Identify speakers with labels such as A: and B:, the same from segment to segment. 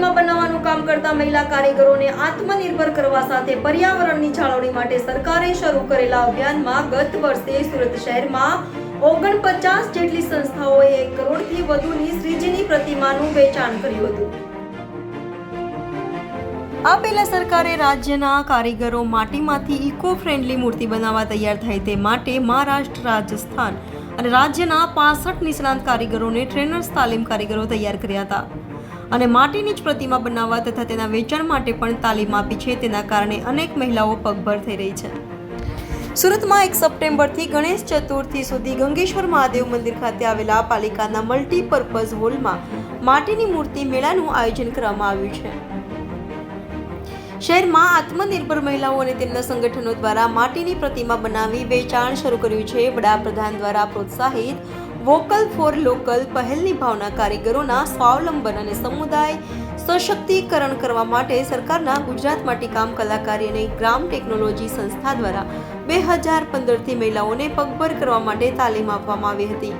A: કરતા મહિલા કારીગરોને આત્મનિર્ભર કરવા સાથે પર્યાવરણની જાળવણી માટે સરકારે શરૂ કરેલા અભિયાનમાં ગત વર્ષે સુરત શહેરમાં ઓગણપચાસ જેટલી સંસ્થાઓએ એક કરોડથી વધુની શ્રીજીની પ્રતિમાનું વેચાણ કર્યું હતું. આ પહેલા સરકારે રાજ્યના કારીગરો માટીમાંથી ઇકો ફ્રેન્ડલી મૂર્તિ બનાવવા તૈયાર થાય તે માટે મહારાષ્ટ્ર રાજસ્થાન અને રાજ્યના પાસઠ નિષ્ણાંત કારીગરોને ટ્રેનર્સ તાલીમ કારીગરો તૈયાર કર્યા હતા. અને માટીની જ પ્રતિમા બનાવવા તથા તેના વેચાણ માટે પણ તાલીમ આપી છે. તેના કારણે અનેક મહિલાઓ પગભર થઈ રહી છે. સુરતમાં એક સપ્ટેમ્બરથી ગણેશ ચતુર્થી સુધી ગંગેશ્વર મહાદેવ મંદિર ખાતે આવેલા પાલિકાના મલ્ટીપર્પઝ હોલમાં માટીની મૂર્તિ મેળાનું આયોજન કરવામાં આવ્યું છે. શહેરમાં આત્મનિર્ભર મહિલાઓ અને તેમના સંગઠનો દ્વારા માટીની પ્રતિમા બનાવી વેચાણ શરૂ કર્યું છે. વડાપ્રધાન દ્વારા પ્રોત્સાહિત વોકલ ફોર લોકલ પહેલની ભાવના કારીગરોના સ્વાવલંબન અને સમુદાય સશક્તિકરણ કરવા માટે સરકારના ગુજરાત માટીકામ કલાકારી અને ગ્રામ ટેકનોલોજી સંસ્થા દ્વારા બે હજાર પંદરથી મહિલાઓને પગભર કરવા માટે તાલીમ આપવામાં આવી હતી.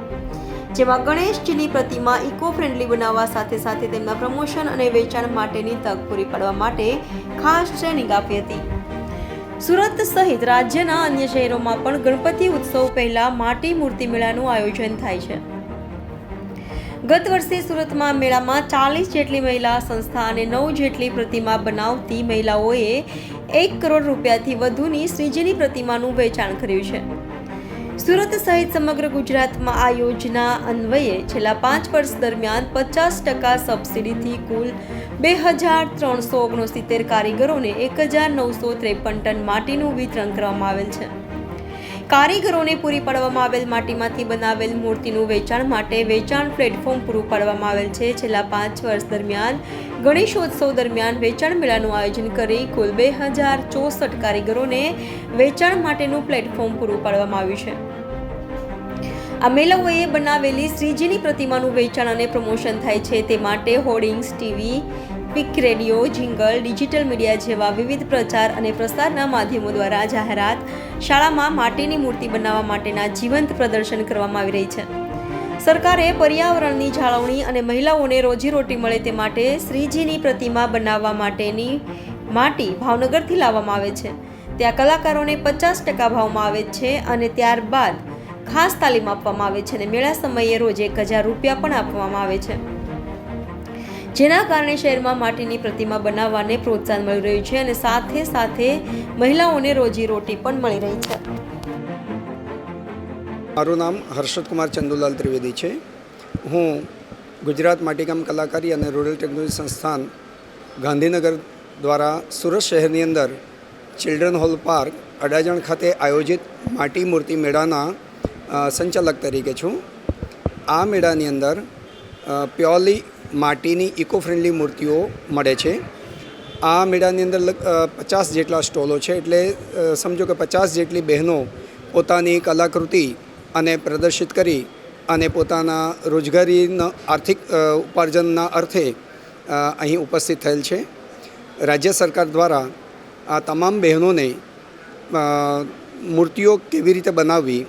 A: જેમાં ગણેશજીની પ્રતિમા ઇકો ફ્રેન્ડલી બનાવવા સાથે સાથે તેમના પ્રમોશન અને વેચાણ માટેની તક પૂરી પાડવા માટે ખાસ ટ્રેનિંગ આપી હતી. સુરત સહિત રાજ્યના અન્ય શહેરોમાં પણ ગણપતિ ઉત્સવ પહેલા માટી મૂર્તિ મેળાનું આયોજન થાય છે. ગત વર્ષે સુરતમાં મેળામાં ચાલીસ જેટલી મહિલા સંસ્થા અને નવ જેટલી પ્રતિમા બનાવતી મહિલાઓએ એક કરોડ રૂપિયાથી વધુની શ્રીજીની પ્રતિમાનું વેચાણ કર્યું છે. સુરત સહિત સમગ્ર ગુજરાતમાં આ યોજના અન્વયે છેલ્લા પાંચ વર્ષ દરમિયાન પચાસ ટકા સબસિડીથી કુલ બે હજાર ત્રણસો ઓગણસિત્તેર કારીગરોને એક હજાર નવસો ત્રેપન ટન માટીનું વિતરણ કરવામાં આવેલ છે. કારીગરોને પૂરી પાડવામાં આવેલ માટીમાંથી બનાવેલ મૂર્તિનું વેચાણ માટે વેચાણ પ્લેટફોર્મ પૂરું પાડવામાં આવેલ છે. છેલ્લા પાંચ વર્ષ દરમિયાન ગણેશોત્સવ દરમિયાન વેચાણ મેળાનું આયોજન કરી કુલ બે હજાર ચોસઠ કારીગરોને વેચાણ માટેનું પ્લેટફોર્મ પૂરું પાડવામાં આવ્યું છે. આ મેળાઓએ બનાવેલી શ્રીજીની પ્રતિમાનું વેચાણ અને પ્રમોશન થાય છે. તે માટે હોર્ડિંગ્સ, ટીવી, પિક રેડિયો, જિંગલ, ડિજિટલ મીડિયા જેવા વિવિધ પ્રચાર અને પ્રસારના માધ્યમો દ્વારા જાહેરાત શાળામાં માટીની મૂર્તિ બનાવવા માટેના જીવંત પ્રદર્શન કરવામાં આવી રહી છે. સરકારે પર્યાવરણની જાળવણી અને મહિલાઓને રોજીરોટી મળે તે માટે શ્રીજીની પ્રતિમા બનાવવા માટેની માટી ભાવનગરથી લાવવામાં આવે છે. ત્યાં કલાકારોને પચાસ ટકા ભાવમાં આવે છે અને ત્યારબાદ ખાસ તાલીમ આપવામાં આવે છે અને મેળા સમયે રોજ એક હજાર રૂપિયા પણ આપવામાં આવે છે. જેના કારણે શહેરમાં માટીની પ્રતિમા બનાવવાને પ્રોત્સાહન મળી રહ્યું છે અને સાથે સાથે મહિલાઓને રોજીરોટી પણ મળી રહી છે.
B: મારું નામ હર્ષદ કુમાર ચંદુલાલ ત્રિવેદી છે. હું ગુજરાત માટીકામ કલાકારી અને રૂરલ ટેકનોલોજી સંસ્થાન ગાંધીનગર દ્વારા સુરત શહેરની અંદર ચિલ્ડ્રન હોલ પાર્ક, અડાજણ ખાતે આયોજિત માટી મૂર્તિ મેળાના સંચાલક તરીકે છું. આ મેળાની અંદર પ્યોરલી માટીની ઇકો ફ્રેન્ડલી મૂર્તિઓ મળે છે. આ મેળાની અંદર પચાસ જેટલા સ્ટોલો છે એટલે સમજો કે પચાસ જેટલી બહેનો પોતાની કલાકૃતિ અને પ્રદર્શિત કરી અને પોતાના રોજગારીના આર્થિક ઉપાર્જનના અર્થે અહીં ઉપસ્થિત થયેલ છે. રાજ્ય સરકાર દ્વારા આ તમામ બહેનોને મૂર્તિઓ કેવી રીતે બનાવવી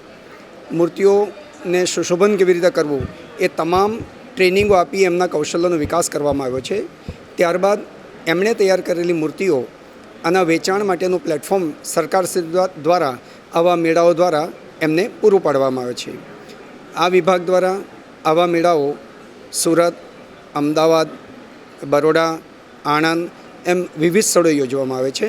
B: મૂર્તિઓને સુશોભન કેવી રીતે કરવું એ તમામ ટ્રેનિંગો આપી એમના કૌશલ્યનો વિકાસ કરવામાં આવ્યો છે. ત્યારબાદ એમણે તૈયાર કરેલી મૂર્તિઓ આના વેચાણ માટેનું પ્લેટફોર્મ સરકાર દ્વારા આવા મેળાઓ દ્વારા એમને પૂરું પાડવામાં આવે છે. આ વિભાગ દ્વારા આવા મેળાઓ સુરત, અમદાવાદ, બરોડા, આણંદ એમ વિવિધ સ્થળોએ યોજવામાં આવે છે.